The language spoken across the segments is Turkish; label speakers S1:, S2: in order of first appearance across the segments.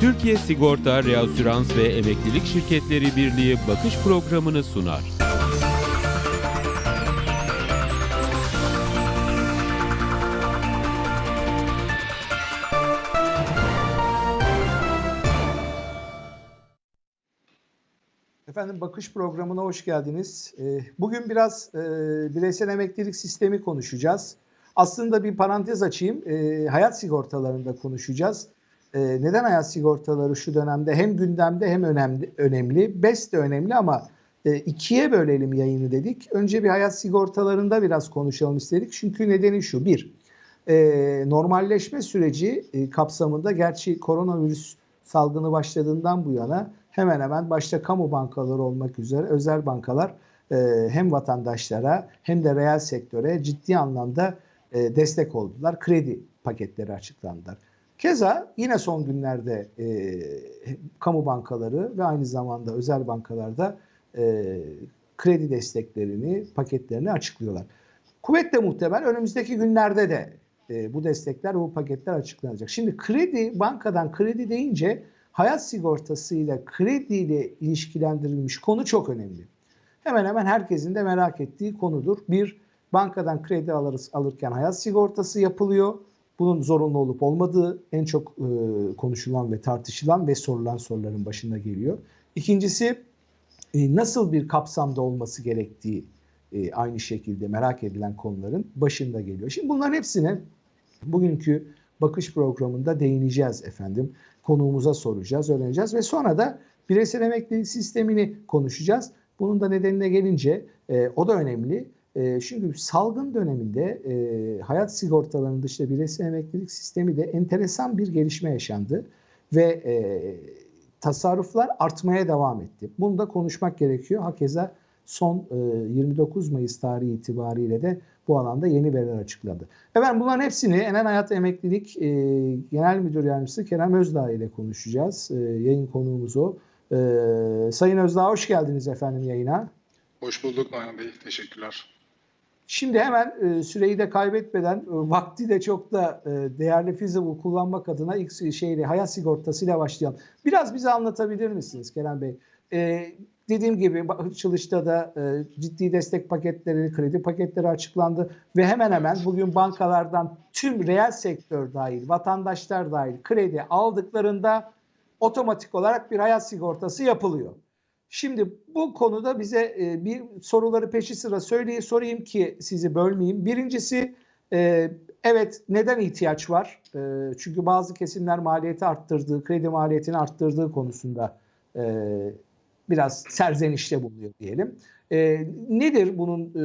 S1: Türkiye Sigorta, Reasürans ve Emeklilik Şirketleri Birliği bakış programını sunar.
S2: Efendim bakış programına hoş geldiniz. Ee, Bugün biraz e, bireysel emeklilik sistemi konuşacağız. Aslında bir parantez açayım. Ee, Hayat sigortalarında konuşacağız. Ee, Neden hayat sigortaları şu dönemde hem gündemde hem önemli? önemli. BES de önemli ama e, ikiye bölelim yayını dedik. Önce bir hayat sigortalarında biraz konuşalım istedik. Çünkü nedeni şu. Bir, e, normalleşme süreci e, kapsamında gerçi koronavirüs salgını başladığından bu yana hemen hemen başta kamu bankaları olmak üzere özel bankalar e, hem vatandaşlara hem de reel sektöre ciddi anlamda e, destek oldular. Kredi paketleri açıklandılar. Keza yine son günlerde e, kamu bankaları ve aynı zamanda özel bankalarda e, kredi desteklerini, paketlerini açıklıyorlar. Kuvvetle muhtemel önümüzdeki günlerde de e, bu destekler, bu paketler açıklanacak. Şimdi kredi, bankadan kredi deyince hayat sigortasıyla krediyle ilişkilendirilmiş konu çok önemli. Hemen hemen herkesin de merak ettiği konudur. Bir, bankadan kredi alırız, alırken hayat sigortası yapılıyor. Bunun zorunlu olup olmadığı en çok e, konuşulan ve tartışılan ve sorulan soruların başında geliyor. İkincisi, e, nasıl bir kapsamda olması gerektiği e, aynı şekilde merak edilen konuların başında geliyor. Şimdi bunların hepsine bugünkü bakış programında değineceğiz efendim. Konuğumuza soracağız, öğreneceğiz ve sonra da bireysel emeklilik sistemini konuşacağız. Bunun da nedenine gelince e, o da önemli. E, çünkü salgın döneminde e, hayat sigortalarının dışında bireysel emeklilik sistemi de enteresan bir gelişme yaşandı ve e, tasarruflar artmaya devam etti. Bunu da konuşmak gerekiyor. Hakeza son e, 29 Mayıs tarihi itibariyle de bu alanda yeni veriler açıkladı. Efendim bunların hepsini Enen Hayat Emeklilik e, Genel Müdür Yardımcısı Kerem Özdağ ile konuşacağız. E, yayın konuğumuz o. E, Sayın Özdağ hoş geldiniz efendim yayına.
S3: Hoş bulduk Nayan Bey. Teşekkürler.
S2: Şimdi hemen e, süreyi de kaybetmeden e, vakti de çok da e, değerli feasible kullanmak adına ilk şeyle hayat sigortasıyla başlayalım. Biraz bize anlatabilir misiniz Kerem Bey? E, dediğim gibi açılışta da e, ciddi destek paketleri, kredi paketleri açıklandı ve hemen hemen bugün bankalardan tüm reel sektör dahil, vatandaşlar dahil kredi aldıklarında otomatik olarak bir hayat sigortası yapılıyor. Şimdi bu konuda bize e, bir soruları peşi sıra söyleyeyim, sorayım ki sizi bölmeyeyim. Birincisi e, evet neden ihtiyaç var? E, çünkü bazı kesimler maliyeti arttırdığı, kredi maliyetini arttırdığı konusunda e, biraz serzenişte bulunuyor diyelim. E, nedir bunun e,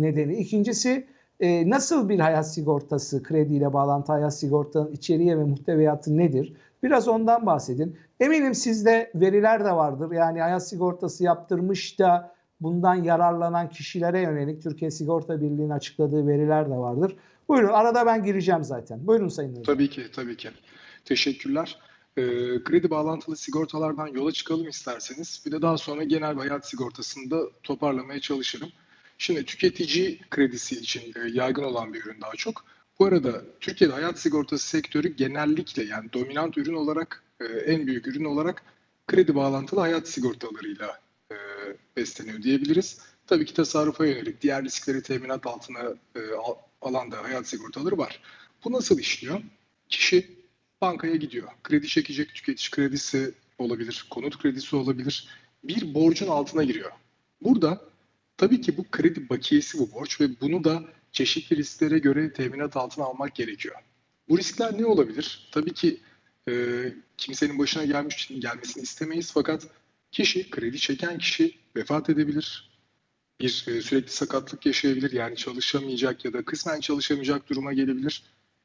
S2: nedeni? İkincisi e, nasıl bir hayat sigortası, krediyle bağlantı hayat sigortanın içeriği ve muhteviyatı nedir? Biraz ondan bahsedin. Eminim sizde veriler de vardır. Yani hayat sigortası yaptırmış da bundan yararlanan kişilere yönelik Türkiye Sigorta Birliği'nin açıkladığı veriler de vardır. Buyurun arada ben gireceğim zaten. Buyurun Sayın Hocam.
S3: Tabii ki, tabii ki. Teşekkürler. Ee, kredi bağlantılı sigortalardan yola çıkalım isterseniz. Bir de daha sonra genel hayat sigortasını da toparlamaya çalışırım. Şimdi tüketici kredisi için e, yaygın olan bir ürün daha çok. Bu arada Türkiye'de hayat sigortası sektörü genellikle yani dominant ürün olarak, e, en büyük ürün olarak kredi bağlantılı hayat sigortalarıyla e, besleniyor diyebiliriz. Tabii ki tasarrufa yönelik diğer riskleri teminat altına e, al, alan da hayat sigortaları var. Bu nasıl işliyor? Kişi bankaya gidiyor. Kredi çekecek, tüketici kredisi olabilir, konut kredisi olabilir. Bir borcun altına giriyor. Burada tabii ki bu kredi bakiyesi bu borç ve bunu da çeşitli risklere göre teminat altına almak gerekiyor. Bu riskler ne olabilir? Tabii ki e, kimsenin başına gelmiş gelmesini istemeyiz fakat kişi, kredi çeken kişi vefat edebilir. Bir e, sürekli sakatlık yaşayabilir yani çalışamayacak ya da kısmen çalışamayacak duruma gelebilir.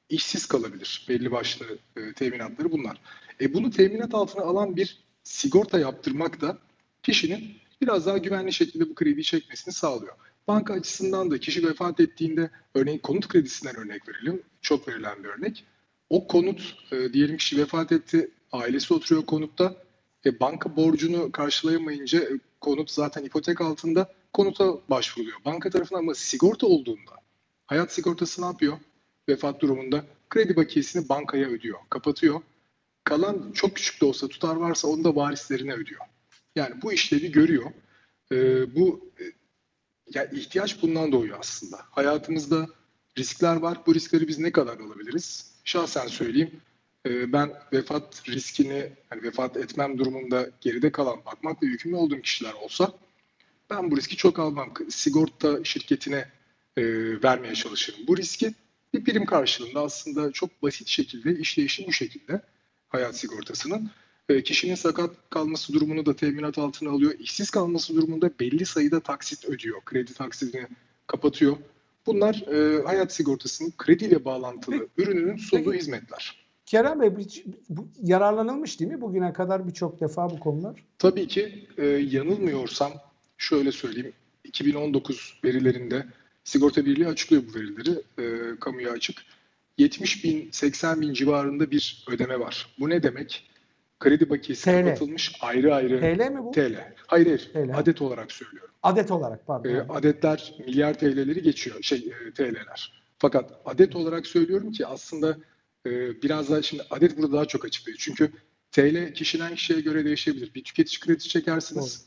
S3: İşsiz kalabilir. Belli başlı e, teminatları bunlar. E, bunu teminat altına alan bir sigorta yaptırmak da kişinin biraz daha güvenli şekilde bu krediyi çekmesini sağlıyor. Banka açısından da kişi vefat ettiğinde örneğin konut kredisinden örnek verelim. Çok verilen bir örnek. O konut e, diyelim kişi vefat etti, ailesi oturuyor konutta. E, banka borcunu karşılayamayınca e, konut zaten ipotek altında konuta başvuruluyor. Banka tarafından ama sigorta olduğunda hayat sigortası ne yapıyor? Vefat durumunda kredi bakiyesini bankaya ödüyor, kapatıyor. kalan çok küçük de olsa tutar varsa onu da varislerine ödüyor. Yani bu işlevi görüyor. Ee, bu e, yani ihtiyaç bundan doğuyor aslında. Hayatımızda riskler var. Bu riskleri biz ne kadar alabiliriz? Şahsen söyleyeyim. e, Ben vefat riskini, hani vefat etmem durumunda geride kalan, bakmakla yükümlü olduğum kişiler olsa ben bu riski çok almam. Sigorta şirketine e, vermeye çalışırım. Bu riski bir prim karşılığında aslında çok basit şekilde işleyişi bu şekilde hayat sigortasının. E, kişinin sakat kalması durumunu da teminat altına alıyor. İşsiz kalması durumunda belli sayıda taksit ödüyor. Kredi taksidini kapatıyor. Bunlar e, hayat sigortasının krediyle bağlantılı ürününün sunduğu
S2: Peki.
S3: hizmetler.
S2: Kerem Bey yararlanılmış değil mi bugüne kadar birçok defa bu konular?
S3: Tabii ki e, yanılmıyorsam şöyle söyleyeyim 2019 verilerinde Sigorta Birliği açıklıyor bu verileri e, kamuya açık. 70 bin 80 bin civarında bir ödeme var. Bu ne demek? Kredi bakiyesi
S2: TL.
S3: kapatılmış ayrı ayrı
S2: TL mi bu?
S3: TL. Hayır hayır
S2: TL.
S3: adet olarak söylüyorum.
S2: Adet olarak pardon.
S3: E, adetler milyar TL'leri geçiyor şey e, TL'ler. Fakat adet olarak söylüyorum ki aslında e, biraz daha şimdi adet burada daha çok açıklıyor. Çünkü TL kişiden kişiye göre değişebilir. Bir tüketici kredisi çekersiniz.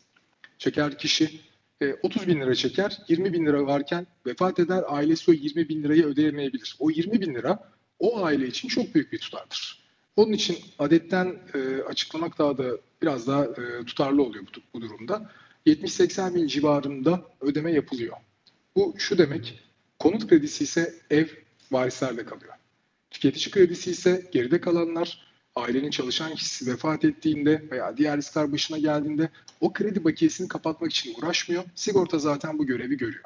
S3: Çeker kişi e, 30 bin lira çeker. 20 bin lira varken vefat eder. Ailesi o 20 bin lirayı ödeyemeyebilir. O 20 bin lira o aile için çok büyük bir tutardır. Onun için adetten e, açıklamak daha da biraz daha e, tutarlı oluyor bu, bu durumda. 70-80 bin civarında ödeme yapılıyor. Bu şu demek, konut kredisi ise ev varislerde kalıyor. Tüketici kredisi ise geride kalanlar, ailenin çalışan kişisi vefat ettiğinde veya diğer riskler başına geldiğinde o kredi bakiyesini kapatmak için uğraşmıyor. Sigorta zaten bu görevi görüyor.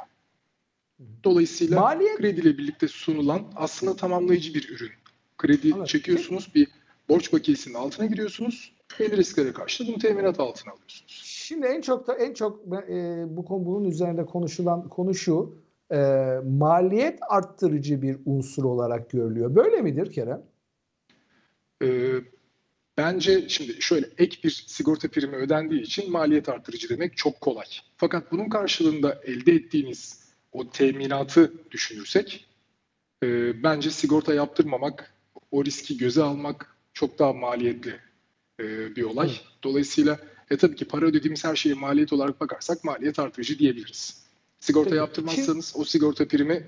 S3: Dolayısıyla
S2: Maliyet
S3: krediyle birlikte sunulan aslında tamamlayıcı bir ürün. Kredi
S2: Evet.
S3: çekiyorsunuz, bir borç bakiyesinin altına giriyorsunuz, belli risklere karşı bunu teminat altına alıyorsunuz.
S2: Şimdi en çok da en çok e, bu konu bunun üzerinde konuşulan konu şu. e, maliyet arttırıcı bir unsur olarak görülüyor. Böyle midir Kerem?
S3: Ee, bence şimdi şöyle ek bir sigorta primi ödendiği için maliyet artırıcı demek çok kolay. Fakat bunun karşılığında elde ettiğiniz o teminatı düşünürsek e, bence sigorta yaptırmamak, o riski göze almak çok daha maliyetli e, bir olay.
S2: Evet.
S3: Dolayısıyla e tabii ki para ödediğimiz her şeye maliyet olarak bakarsak maliyet artırıcı diyebiliriz. Sigorta
S2: Peki.
S3: yaptırmazsanız o sigorta primi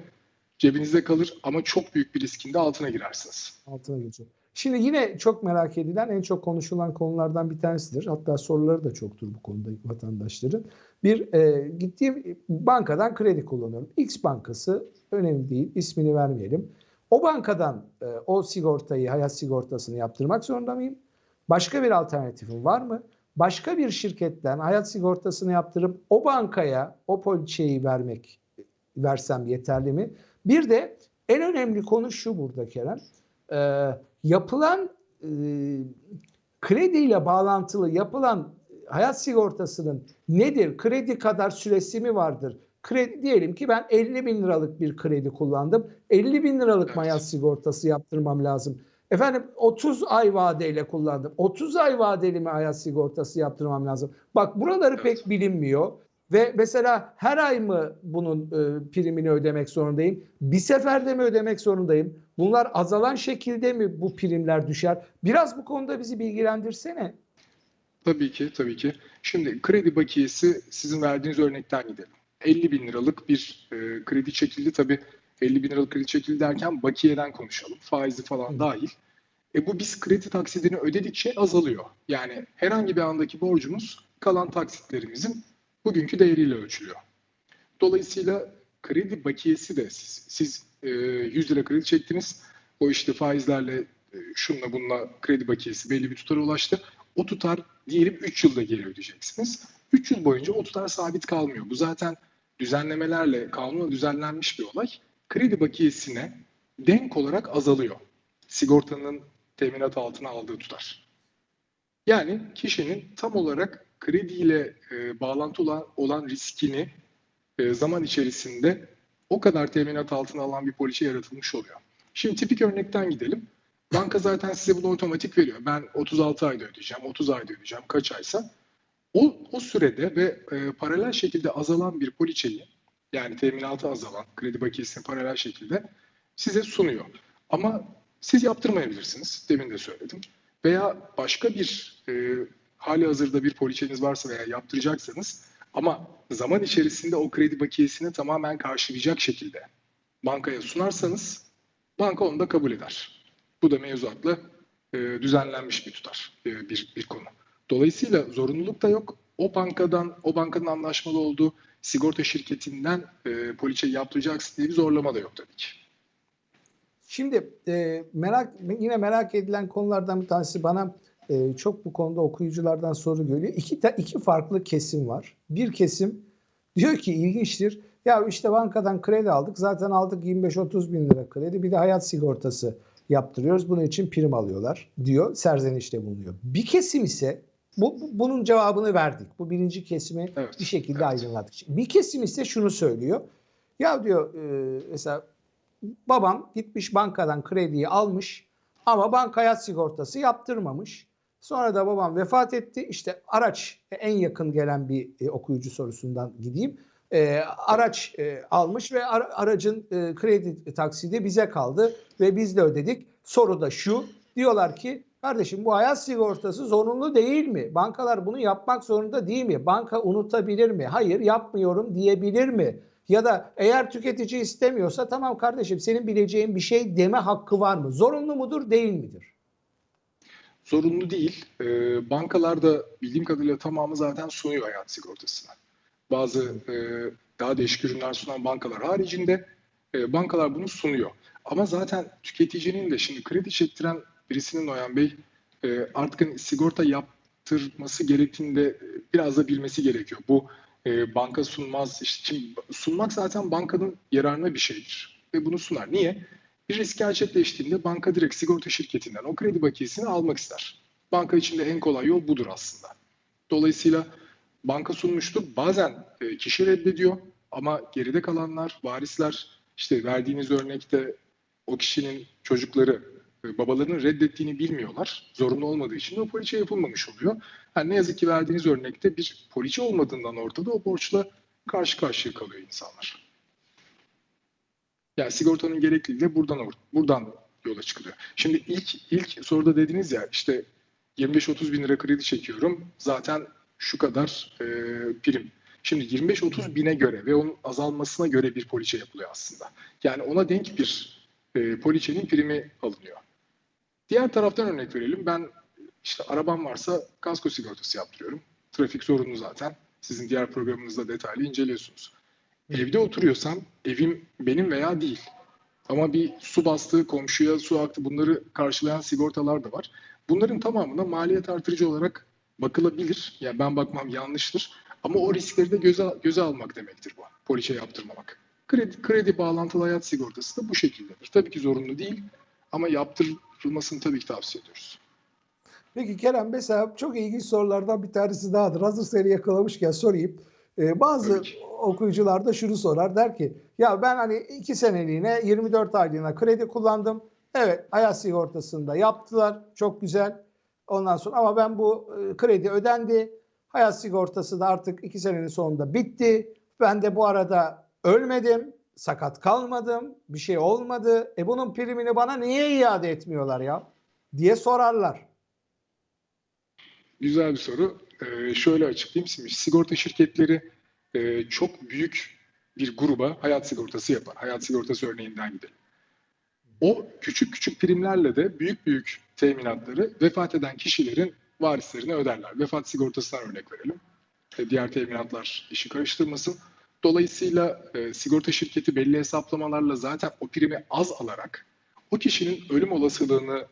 S3: cebinizde kalır ama çok büyük bir riskin de altına girersiniz.
S2: Altına geçiyor. Şimdi yine çok merak edilen, en çok konuşulan konulardan bir tanesidir. Hatta soruları da çoktur bu konuda vatandaşların. Bir e, gittiğim bankadan kredi kullanıyorum. X bankası önemli değil, ismini vermeyelim. O bankadan e, o sigortayı, hayat sigortasını yaptırmak zorunda mıyım? Başka bir alternatifim var mı? Başka bir şirketten hayat sigortasını yaptırıp o bankaya o poliçeyi vermek versem yeterli mi? Bir de en önemli konu şu burada Kerem. Ee, yapılan e, krediyle bağlantılı yapılan hayat sigortasının nedir? Kredi kadar süresi mi vardır? Kredi diyelim ki ben 50 bin liralık bir kredi kullandım. 50 bin liralık
S3: Evet.
S2: hayat sigortası yaptırmam lazım. Efendim 30 ay vadeyle kullandım. 30 ay vadeli mi hayat sigortası yaptırmam lazım? Bak buraları
S3: Evet.
S2: pek bilinmiyor. Ve mesela her ay mı bunun e, primini ödemek zorundayım? Bir seferde mi ödemek zorundayım? Bunlar azalan şekilde mi bu primler düşer? Biraz bu konuda bizi bilgilendirsene.
S3: Tabii ki, tabii ki. Şimdi kredi bakiyesi sizin verdiğiniz örnekten gidelim. 50 bin liralık bir e, kredi çekildi. Tabii 50 bin liralık kredi çekildi derken bakiyeden konuşalım. Faizi falan dahil. E bu biz kredi taksidini ödedikçe azalıyor. Yani herhangi bir andaki borcumuz kalan taksitlerimizin bugünkü değeriyle ölçülüyor. Dolayısıyla kredi bakiyesi de siz, siz e, 100 lira kredi çektiniz. O işte faizlerle e, şunla bununla kredi bakiyesi belli bir tutara ulaştı. O tutar diyelim 3 yılda geri ödeyeceksiniz. 3 yıl boyunca o tutar sabit kalmıyor. Bu zaten düzenlemelerle kanunla düzenlenmiş bir olay. Kredi bakiyesine denk olarak azalıyor. Sigortanın teminat altına aldığı tutar. Yani kişinin tam olarak krediyle e, bağlantı olan, olan riskini e, zaman içerisinde o kadar teminat altına alan bir poliçe yaratılmış oluyor. Şimdi tipik örnekten gidelim. Banka zaten size bunu otomatik veriyor. Ben 36 ayda ödeyeceğim, 30 ayda ödeyeceğim, kaç aysa. O, o sürede ve e, paralel şekilde azalan bir poliçeyi, yani teminatı azalan, kredi bakiyesini paralel şekilde size sunuyor. Ama siz yaptırmayabilirsiniz, demin de söyledim. veya başka bir e, hali hazırda bir poliçeniz varsa veya yaptıracaksanız ama zaman içerisinde o kredi bakiyesini tamamen karşılayacak şekilde bankaya sunarsanız banka onu da kabul eder. Bu da mevzuatla e, düzenlenmiş bir tutar, e, bir, bir konu. Dolayısıyla zorunluluk da yok. O bankadan, o bankanın anlaşmalı olduğu sigorta şirketinden e, poliçe yaptıracaksın diye bir zorlama da yok tabii ki.
S2: Şimdi e, merak yine merak edilen konulardan bir tanesi bana e, çok bu konuda okuyuculardan soru geliyor. İki, iki farklı kesim var. Bir kesim diyor ki ilginçtir. Ya işte bankadan kredi aldık. Zaten aldık 25-30 bin lira kredi. Bir de hayat sigortası yaptırıyoruz. Bunun için prim alıyorlar diyor. Serzenişte bulunuyor. Bir kesim ise bu, bu- bunun cevabını verdik. Bu birinci kesimi
S3: Evet,
S2: bir şekilde
S3: evet.
S2: aydınlattık. Bir kesim ise şunu söylüyor. Ya diyor e, mesela babam gitmiş bankadan krediyi almış ama banka hayat sigortası yaptırmamış. Sonra da babam vefat etti. İşte araç en yakın gelen bir e, okuyucu sorusundan gideyim. E, araç e, almış ve ara- aracın e, kredi taksidi bize kaldı ve biz de ödedik. Soru da şu. Diyorlar ki kardeşim bu hayat sigortası zorunlu değil mi? Bankalar bunu yapmak zorunda değil mi? Banka unutabilir mi? Hayır yapmıyorum diyebilir mi? Ya da eğer tüketici istemiyorsa tamam kardeşim senin bileceğin bir şey deme hakkı var mı? Zorunlu mudur değil midir?
S3: Zorunlu değil. E, bankalarda bildiğim kadarıyla tamamı zaten sunuyor hayat sigortasını. Bazı e, daha değişik ürünler sunan bankalar haricinde e, bankalar bunu sunuyor. Ama zaten tüketicinin de şimdi kredi çektiren birisinin Noyan Bey e, artık hani sigorta yaptırması gerektiğini de e, biraz da bilmesi gerekiyor. Bu e, banka sunmaz. işte şimdi sunmak zaten bankanın yararına bir şeydir. Ve bunu sunar. Niye? Bir risk gerçekleştiğinde banka direkt sigorta şirketinden o kredi bakiyesini almak ister. Banka içinde en kolay yol budur aslında. Dolayısıyla banka sunmuştur. Bazen e, kişi reddediyor ama geride kalanlar, varisler işte verdiğiniz örnekte o kişinin çocukları babalarının reddettiğini bilmiyorlar. Zorunlu olmadığı için de o poliçe yapılmamış oluyor. Yani ne yazık ki verdiğiniz örnekte bir poliçe olmadığından ortada o borçla karşı karşıya kalıyor insanlar. Yani sigortanın gerekliliği de buradan buradan yola çıkılıyor. Şimdi ilk ilk soruda dediniz ya işte 25-30 bin lira kredi çekiyorum. Zaten şu kadar e, prim. Şimdi 25-30 bine göre ve onun azalmasına göre bir poliçe yapılıyor aslında. Yani ona denk bir e, poliçenin primi alınıyor. Diğer taraftan örnek verelim. Ben işte arabam varsa kasko sigortası yaptırıyorum. Trafik sorunu zaten. Sizin diğer programınızda detaylı inceliyorsunuz. Evde oturuyorsam evim benim veya değil. Ama bir su bastı, komşuya su aktı bunları karşılayan sigortalar da var. Bunların tamamına maliyet artırıcı olarak bakılabilir. Yani ben bakmam yanlıştır. Ama o riskleri de göze, göze almak demektir bu. Poliçe yaptırmamak. Kredi, kredi bağlantılı hayat sigortası da bu şekildedir. Tabii ki zorunlu değil ama yaptırılmasını tabii ki tavsiye ediyoruz.
S2: Peki Kerem mesela çok ilginç sorulardan bir tanesi dahadır. Hazır seni yakalamışken sorayım. Ee, bazı okuyucular da şunu sorar. Der ki ya ben hani 2 seneliğine 24 aylığına kredi kullandım. Evet hayat sigortasında yaptılar. Çok güzel. Ondan sonra ama ben bu e, kredi ödendi. Hayat sigortası da artık 2 senenin sonunda bitti. Ben de bu arada ölmedim. Sakat kalmadım. Bir şey olmadı. E bunun primini bana niye iade etmiyorlar ya? diye sorarlar.
S3: Güzel bir soru. Ee, şöyle açıklayayım. Şimdi sigorta şirketleri e, çok büyük bir gruba hayat sigortası yapar. Hayat sigortası örneğinden gidelim. O küçük küçük primlerle de büyük büyük teminatları vefat eden kişilerin varislerine öderler. Vefat sigortasından örnek verelim. E, diğer teminatlar işi karıştırmasın. Dolayısıyla e, sigorta şirketi belli hesaplamalarla zaten o primi az alarak o kişinin ölüm olasılığını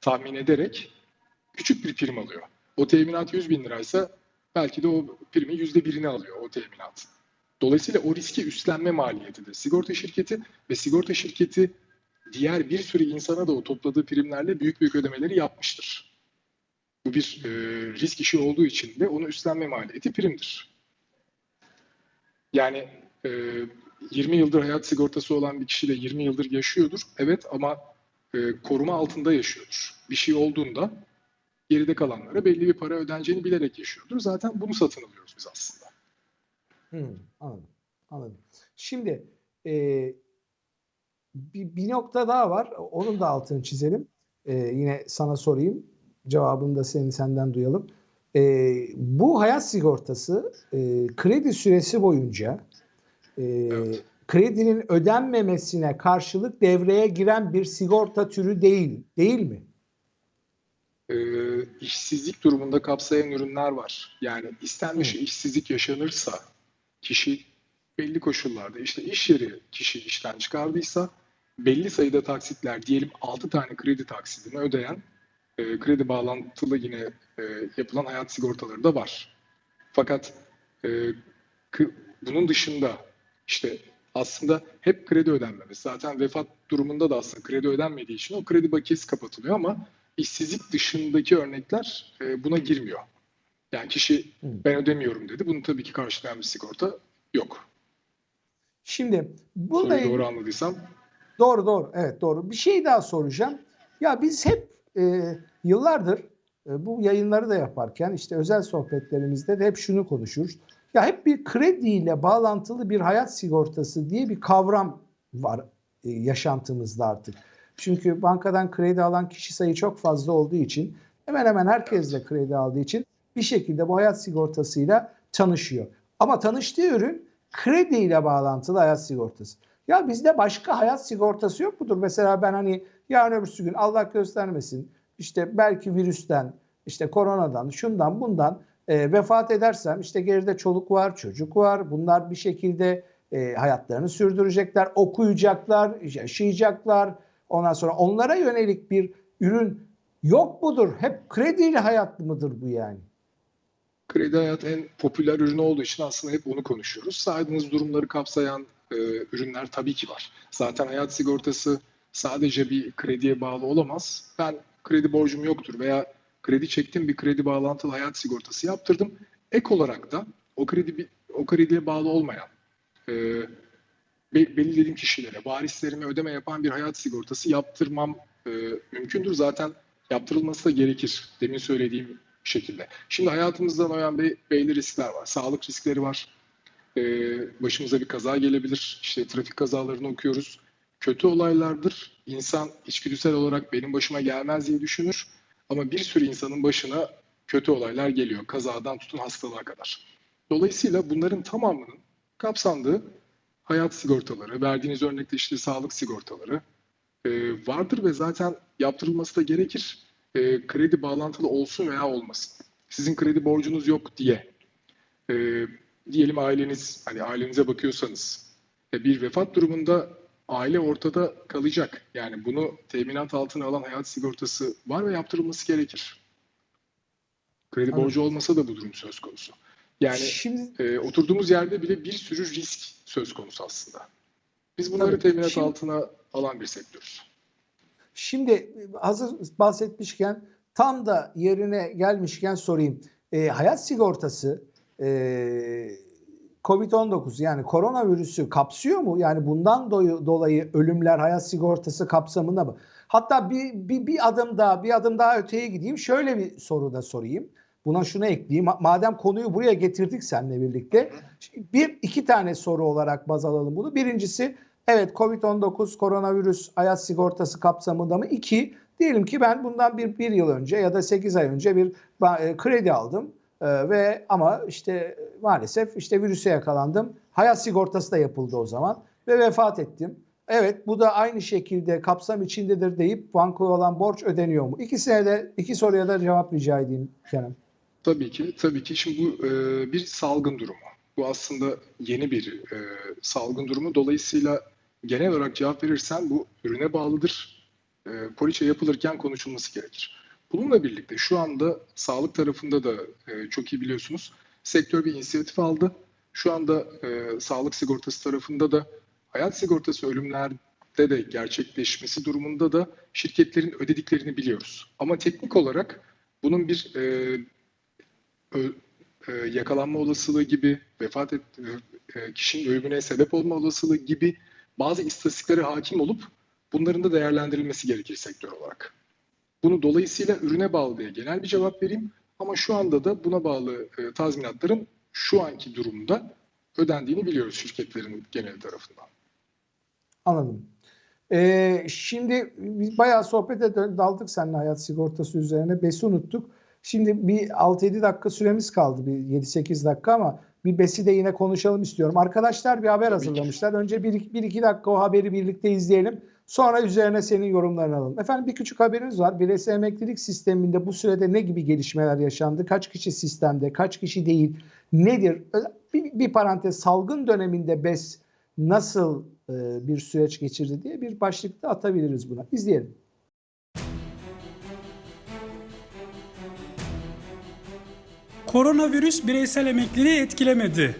S3: tahmin ederek küçük bir prim alıyor. O teminat 100 bin liraysa belki de o primin yüzde birini alıyor o teminat. Dolayısıyla o riski üstlenme maliyeti de sigorta şirketi ve sigorta şirketi diğer bir sürü insana da o topladığı primlerle büyük büyük ödemeleri yapmıştır. Bu bir e, risk işi olduğu için de onu üstlenme maliyeti primdir. Yani e, 20 yıldır hayat sigortası olan bir kişi de 20 yıldır yaşıyordur. Evet ama e, koruma altında yaşıyordur. Bir şey olduğunda geride kalanlara belli bir para ödeneceğini bilerek yaşıyordur. Zaten bunu satın alıyoruz biz aslında.
S2: Hmm, anladım. Anladım. Şimdi e, bir, bir nokta daha var. Onun da altını çizelim. E, yine sana sorayım. cevabını da senin senden duyalım. E, bu hayat sigortası e, kredi süresi boyunca e,
S3: Evet.
S2: kredinin ödenmemesine karşılık devreye giren bir sigorta türü değil, değil mi?
S3: e, işsizlik durumunda kapsayan ürünler var. Yani istenmiş
S2: Hı.
S3: işsizlik yaşanırsa kişi belli koşullarda işte iş yeri kişi işten çıkardıysa belli sayıda taksitler diyelim 6 tane kredi taksidini ödeyen e, kredi bağlantılı yine e, yapılan hayat sigortaları da var. Fakat e, bunun dışında işte aslında hep kredi ödenmemesi. Zaten vefat durumunda da aslında kredi ödenmediği için o kredi bakiyesi kapatılıyor ama işsizlik dışındaki örnekler e, buna girmiyor. Yani kişi
S2: Hı.
S3: ben ödemiyorum dedi. Bunu tabii ki karşılayan bir sigorta yok.
S2: Şimdi burada
S3: Soruyu doğru anladıysam
S2: Doğru doğru evet doğru. Bir şey daha soracağım. Ya biz hep e, yıllardır e, bu yayınları da yaparken işte özel sohbetlerimizde de hep şunu konuşuruz. Ya hep bir krediyle bağlantılı bir hayat sigortası diye bir kavram var e, yaşantımızda artık. Çünkü bankadan kredi alan kişi sayı çok fazla olduğu için hemen hemen herkes de kredi aldığı için bir şekilde bu hayat sigortasıyla tanışıyor. Ama tanıştığı ürün krediyle bağlantılı hayat sigortası. Ya bizde başka hayat sigortası yok mudur? Mesela ben hani yarın öbürsü gün Allah göstermesin işte belki virüsten, işte koronadan, şundan bundan e, vefat edersem işte geride çoluk var, çocuk var. Bunlar bir şekilde e, hayatlarını sürdürecekler, okuyacaklar, yaşayacaklar. Ondan sonra onlara yönelik bir ürün yok mudur? Hep krediyle hayat mıdır bu yani?
S3: kredi hayat en popüler ürünü olduğu için aslında hep onu konuşuyoruz. Saydığınız durumları kapsayan e, ürünler tabii ki var. Zaten hayat sigortası sadece bir krediye bağlı olamaz. Ben kredi borcum yoktur veya kredi çektim bir kredi bağlantılı hayat sigortası yaptırdım. Ek olarak da o kredi o krediye bağlı olmayan e, be- belirlediğim kişilere, varislerime ödeme yapan bir hayat sigortası yaptırmam e, mümkündür. Zaten yaptırılması da gerekir. Demin söylediğim şekilde. Şimdi hayatımızdan oyan bey, belli riskler var. Sağlık riskleri var. Ee, başımıza bir kaza gelebilir. İşte trafik kazalarını okuyoruz. Kötü olaylardır. İnsan içgüdüsel olarak benim başıma gelmez diye düşünür. Ama bir sürü insanın başına kötü olaylar geliyor. Kazadan tutun hastalığa kadar. Dolayısıyla bunların tamamının kapsandığı hayat sigortaları, verdiğiniz örnekte işte sağlık sigortaları e, vardır ve zaten yaptırılması da gerekir e, kredi bağlantılı olsun veya olmasın. Sizin kredi borcunuz yok diye e, diyelim aileniz hani ailenize bakıyorsanız e, bir vefat durumunda aile ortada kalacak. Yani bunu teminat altına alan hayat sigortası var ve yaptırılması gerekir. Kredi
S2: Anladım.
S3: borcu olmasa da bu durum söz konusu. Yani
S2: Şimdi
S3: e, oturduğumuz yerde bile bir sürü risk söz konusu aslında. Biz bunları
S2: Tabii.
S3: teminat
S2: Şimdi-
S3: altına alan bir sektörüz.
S2: Şimdi hazır bahsetmişken tam da yerine gelmişken sorayım. Ee, hayat sigortası e, Covid-19 yani koronavirüsü kapsıyor mu? Yani bundan dolayı ölümler hayat sigortası kapsamında mı? Hatta bir, bir, bir adım daha bir adım daha öteye gideyim. Şöyle bir soru da sorayım. Buna şunu ekleyeyim. Ma- Madem konuyu buraya getirdik seninle birlikte. Bir iki tane soru olarak baz alalım bunu. Birincisi Evet Covid-19 koronavirüs hayat sigortası kapsamında mı? İki, diyelim ki ben bundan bir, bir yıl önce ya da 8 ay önce bir e, kredi aldım E, ve ama işte maalesef işte virüse yakalandım. Hayat sigortası da yapıldı o zaman ve vefat ettim. Evet bu da aynı şekilde kapsam içindedir deyip bankaya olan borç ödeniyor mu? İkisine de iki soruya da cevap rica edeyim Kenan.
S3: Tabii ki, tabii ki. Şimdi bu e, bir salgın durumu. Bu aslında yeni bir e, salgın durumu. Dolayısıyla genel olarak cevap verirsen bu ürüne bağlıdır. E, poliçe yapılırken konuşulması gerekir. Bununla birlikte şu anda sağlık tarafında da e, çok iyi biliyorsunuz sektör bir inisiyatif aldı. Şu anda e, sağlık sigortası tarafında da hayat sigortası ölümlerde de gerçekleşmesi durumunda da şirketlerin ödediklerini biliyoruz. Ama teknik olarak bunun bir e, ö- e, yakalanma olasılığı gibi, vefat et, e, kişinin ölümüne sebep olma olasılığı gibi bazı istatistiklere hakim olup bunların da değerlendirilmesi gerekir sektör olarak. Bunu dolayısıyla ürüne bağlı diye genel bir cevap vereyim. Ama şu anda da buna bağlı e, tazminatların şu anki durumda ödendiğini biliyoruz şirketlerin genel tarafından.
S2: Anladım. Ee, şimdi biz bayağı sohbete daldık seninle hayat sigortası üzerine. BES'i unuttuk. Şimdi bir 6-7 dakika süremiz kaldı. Bir 7-8 dakika ama bir BES'i de yine konuşalım istiyorum. Arkadaşlar bir haber
S3: Tabii ki.
S2: hazırlamışlar. Önce 1-2 dakika o haberi birlikte izleyelim. Sonra üzerine senin yorumlarını alalım. Efendim bir küçük haberiniz var. Bireysel emeklilik sisteminde bu sürede ne gibi gelişmeler yaşandı? Kaç kişi sistemde, kaç kişi değil? Nedir? Bir, bir parantez salgın döneminde BES nasıl e, bir süreç geçirdi diye bir başlıkta atabiliriz buna. İzleyelim.
S4: Koronavirüs bireysel emekliliği etkilemedi.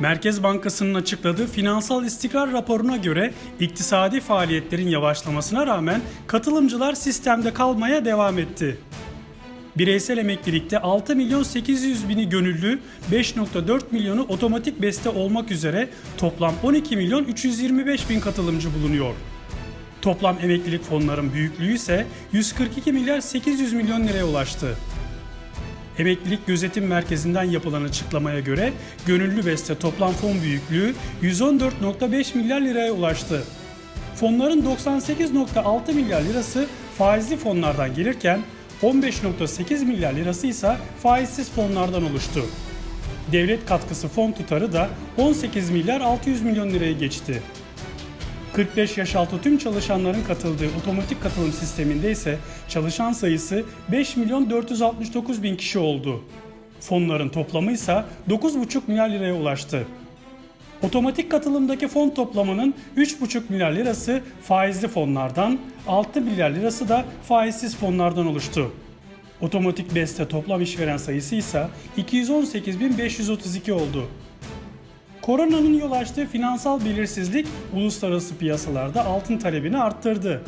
S4: Merkez Bankası'nın açıkladığı finansal istikrar raporuna göre iktisadi faaliyetlerin yavaşlamasına rağmen katılımcılar sistemde kalmaya devam etti. Bireysel emeklilikte 6 milyon 800 bini gönüllü, 5.4 milyonu otomatik beste olmak üzere toplam 12 milyon 325 bin katılımcı bulunuyor. Toplam emeklilik fonların büyüklüğü ise 142 milyar 800 milyon liraya ulaştı. Emeklilik Gözetim Merkezi'nden yapılan açıklamaya göre gönüllü beste toplam fon büyüklüğü 114.5 milyar liraya ulaştı. Fonların 98.6 milyar lirası faizli fonlardan gelirken 15.8 milyar lirası ise faizsiz fonlardan oluştu. Devlet katkısı fon tutarı da 18 milyar 600 milyon liraya geçti. 45 yaş altı tüm çalışanların katıldığı otomatik katılım sisteminde ise çalışan sayısı 5 milyon 469 bin kişi oldu. Fonların toplamı ise 9,5 milyar liraya ulaştı. Otomatik katılımdaki fon toplamının 3,5 milyar lirası faizli fonlardan, 6 milyar lirası da faizsiz fonlardan oluştu. Otomatik beste toplam işveren sayısı ise 218.532 oldu. Koronanın yol açtığı finansal belirsizlik uluslararası piyasalarda altın talebini arttırdı.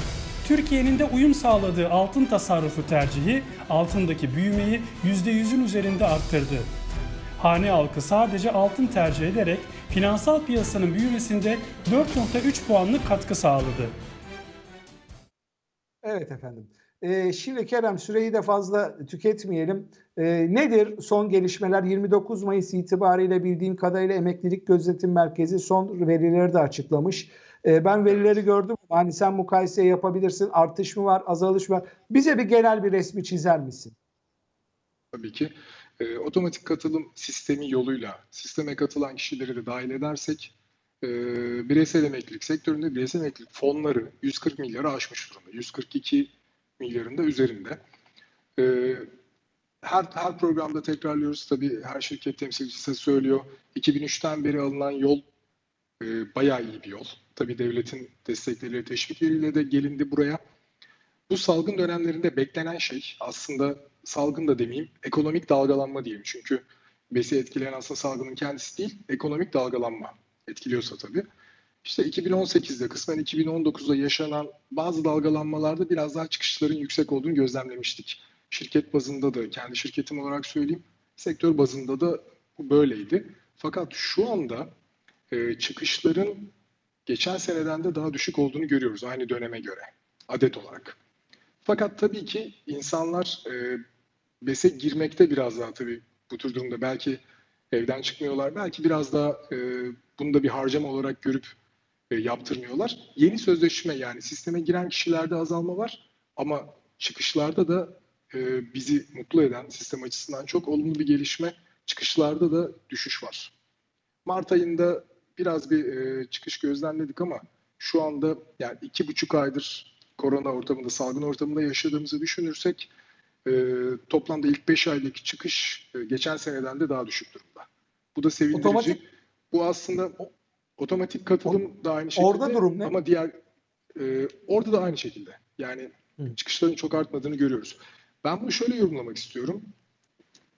S4: Türkiye'nin de uyum sağladığı altın tasarrufu tercihi altındaki büyümeyi %100'ün üzerinde arttırdı. Hane halkı sadece altın tercih ederek finansal piyasanın büyümesinde 4.3 puanlık katkı sağladı.
S2: Evet efendim. Ee, şimdi Kerem süreyi de fazla tüketmeyelim. Ee, nedir son gelişmeler? 29 Mayıs itibariyle bildiğim kadarıyla Emeklilik Gözetim Merkezi son verileri de açıklamış. Ee, ben verileri gördüm. Hani sen mukayese yapabilirsin. Artış mı var, azalış mı var? Bize bir genel bir resmi çizer misin?
S3: Tabii ki. E, otomatik katılım sistemi yoluyla sisteme katılan kişileri de dahil edersek e, bireysel emeklilik sektöründe bireysel emeklilik fonları 140 milyarı aşmış durumda. 142 milyarın da üzerinde. E, her, her programda tekrarlıyoruz. Tabii her şirket temsilcisi söylüyor. 2003'ten beri alınan yol e, bayağı iyi bir yol. Tabii devletin destekleriyle, teşvikleriyle de gelindi buraya. Bu salgın dönemlerinde beklenen şey aslında salgın da demeyeyim, ekonomik dalgalanma diyeyim. Çünkü besi etkileyen aslında salgının kendisi değil, ekonomik dalgalanma etkiliyorsa tabii. İşte 2018'de, kısmen 2019'da yaşanan bazı dalgalanmalarda biraz daha çıkışların yüksek olduğunu gözlemlemiştik. Şirket bazında da, kendi şirketim olarak söyleyeyim, sektör bazında da bu böyleydi. Fakat şu anda e, çıkışların geçen seneden de daha düşük olduğunu görüyoruz aynı döneme göre, adet olarak. Fakat tabii ki insanlar e, BES'e girmekte biraz daha tabii bu tür durumda belki evden çıkmıyorlar. Belki biraz daha e, bunu da bir harcama olarak görüp e, yaptırmıyorlar. Yeni sözleşme yani sisteme giren kişilerde azalma var ama çıkışlarda da e, bizi mutlu eden sistem açısından çok olumlu bir gelişme. Çıkışlarda da düşüş var. Mart ayında biraz bir e, çıkış gözlemledik ama şu anda yani iki buçuk aydır korona ortamında, salgın ortamında yaşadığımızı düşünürsek e, toplamda ilk 5 aylık çıkış e, geçen seneden de daha düşük durumda. Bu da sevindirici.
S2: Otomatik-
S3: Bu aslında otomatik katılım da aynı şekilde.
S2: Orada durum ne?
S3: Ama diğer e, orada da aynı şekilde. Yani
S2: Hı.
S3: çıkışların çok artmadığını görüyoruz. Ben bunu şöyle yorumlamak istiyorum.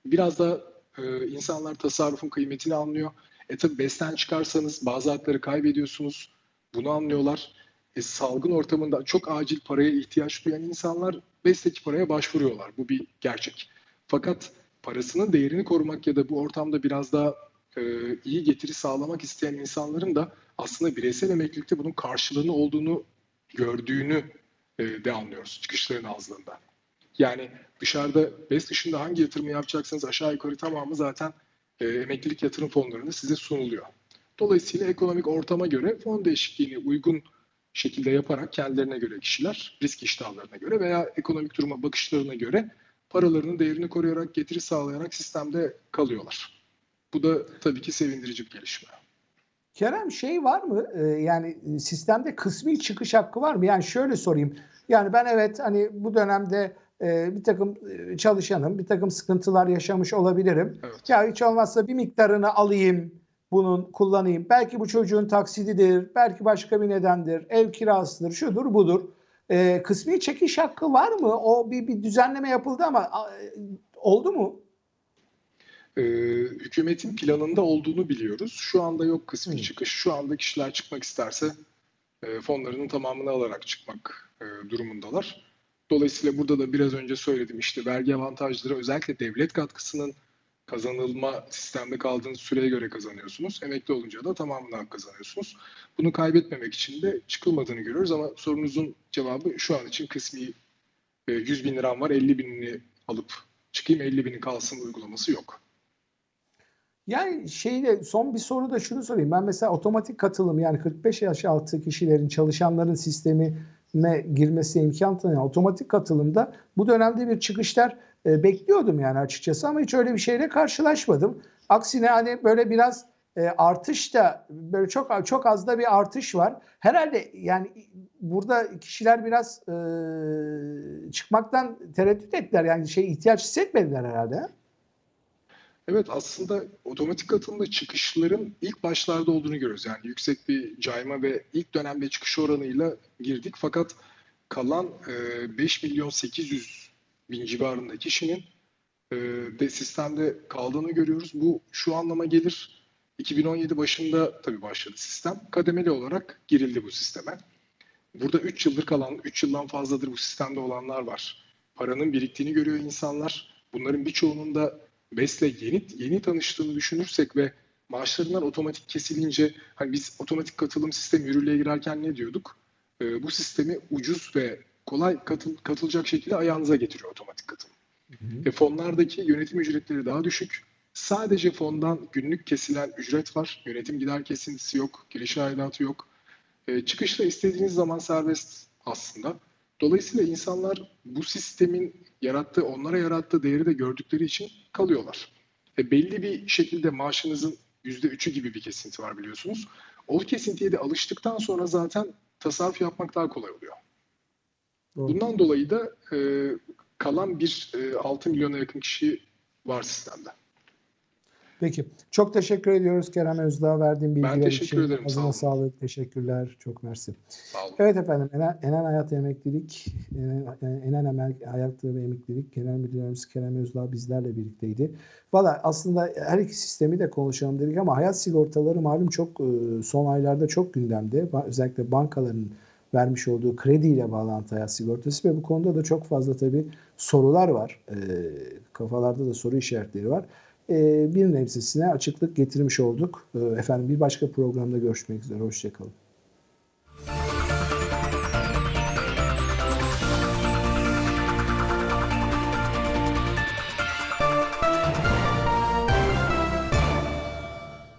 S3: Biraz da e, insanlar tasarrufun kıymetini anlıyor. E tabi besten çıkarsanız bazı hakları kaybediyorsunuz. Bunu anlıyorlar. E, salgın ortamında çok acil paraya ihtiyaç duyan insanlar besteki paraya başvuruyorlar. Bu bir gerçek. Fakat parasının değerini korumak ya da bu ortamda biraz daha iyi getiri sağlamak isteyen insanların da aslında bireysel emeklilikte bunun karşılığını olduğunu gördüğünü e, de anlıyoruz çıkışların azlığında. Yani dışarıda BES dışında hangi yatırımı yapacaksanız aşağı yukarı tamamı zaten e, emeklilik yatırım fonlarında size sunuluyor. Dolayısıyla ekonomik ortama göre fon değişikliğine uygun şekilde yaparak kendilerine göre kişiler risk iştahlarına göre veya ekonomik duruma bakışlarına göre paralarının değerini koruyarak getiri sağlayarak sistemde kalıyorlar. Bu da tabii ki sevindirici bir gelişme.
S2: Kerem şey var mı? Ee, yani sistemde kısmi çıkış hakkı var mı? Yani şöyle sorayım. Yani ben evet hani bu dönemde e, bir takım e, çalışanım, bir takım sıkıntılar yaşamış olabilirim.
S3: Evet.
S2: Ya hiç olmazsa bir miktarını alayım, bunun kullanayım. Belki bu çocuğun taksididir, belki başka bir nedendir, ev kirasıdır, şudur budur. Ee, kısmi çekiş hakkı var mı? O bir, bir düzenleme yapıldı ama a, oldu mu?
S3: Ee, hükümetin planında olduğunu biliyoruz. Şu anda yok kısmi
S2: Hı.
S3: çıkış. Şu anda kişiler çıkmak isterse e, fonlarının tamamını alarak çıkmak e, durumundalar. Dolayısıyla burada da biraz önce söyledim işte vergi avantajları özellikle devlet katkısının kazanılma sistemde kaldığınız süreye göre kazanıyorsunuz. Emekli olunca da tamamından kazanıyorsunuz. Bunu kaybetmemek için de çıkılmadığını görüyoruz ama sorunuzun cevabı şu an için kısmi e, 100 bin liram var 50 binini alıp çıkayım 50 bini kalsın uygulaması yok.
S2: Yani şeyde son bir soru da şunu sorayım. Ben mesela otomatik katılım yani 45 yaş altı kişilerin çalışanların sistemine girmesi imkan tanıyan otomatik katılımda bu dönemde bir çıkışlar e, bekliyordum yani açıkçası ama hiç öyle bir şeyle karşılaşmadım. Aksine hani böyle biraz e, artış da böyle çok çok az da bir artış var. Herhalde yani burada kişiler biraz e, çıkmaktan tereddüt ettiler. Yani şey ihtiyaç hissetmediler herhalde.
S3: Evet aslında otomatik katılımda çıkışların ilk başlarda olduğunu görüyoruz. Yani yüksek bir cayma ve ilk dönemde çıkış oranıyla girdik. Fakat kalan e, 5 milyon 800 bin civarında kişinin e, de sistemde kaldığını görüyoruz. Bu şu anlama gelir. 2017 başında tabii başladı sistem. Kademeli olarak girildi bu sisteme. Burada 3 yıldır kalan, 3 yıldan fazladır bu sistemde olanlar var. Paranın biriktiğini görüyor insanlar. Bunların birçoğunun da BES'le yeni yeni tanıştığını düşünürsek ve maaşlarından otomatik kesilince hani biz otomatik katılım sistemi yürürlüğe girerken ne diyorduk? Ee, bu sistemi ucuz ve kolay katıl, katılacak şekilde ayağınıza getiriyor otomatik katılım. Ve fonlardaki yönetim ücretleri daha düşük. Sadece fondan günlük kesilen ücret var. Yönetim gider kesintisi yok, giriş aidatı yok. Ee, çıkışta istediğiniz zaman serbest aslında. Dolayısıyla insanlar bu sistemin yarattığı, onlara yarattığı değeri de gördükleri için kalıyorlar. E belli bir şekilde maaşınızın %3'ü gibi bir kesinti var biliyorsunuz. O kesintiye de alıştıktan sonra zaten tasarruf yapmak daha kolay oluyor.
S2: Doğru.
S3: Bundan dolayı da e, kalan bir e, 6 milyona yakın kişi var sistemde.
S2: Peki. Çok teşekkür ediyoruz Kerem Özdağ verdiğin bilgiler için.
S3: teşekkür ederim, sağ
S2: Ağzına
S3: olun.
S2: sağlık. Teşekkürler. Çok mersi.
S3: Sağ olun.
S2: Evet efendim. Enen, Enen Hayat Emeklilik, Enen, Emel Hayat ve Emeklilik Genel Müdürümüz Kerem Özdağ bizlerle birlikteydi. Valla aslında her iki sistemi de konuşalım dedik ama hayat sigortaları malum çok e, son aylarda çok gündemde. Özellikle bankaların vermiş olduğu krediyle bağlantı hayat sigortası ve bu konuda da çok fazla tabii sorular var. E, kafalarda da soru işaretleri var. E, bir nebzesine açıklık getirmiş olduk. E, efendim bir başka programda görüşmek üzere. Hoşçakalın.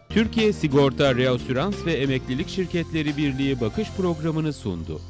S1: Türkiye Sigorta Reasürans ve Emeklilik Şirketleri Birliği bakış programını sundu.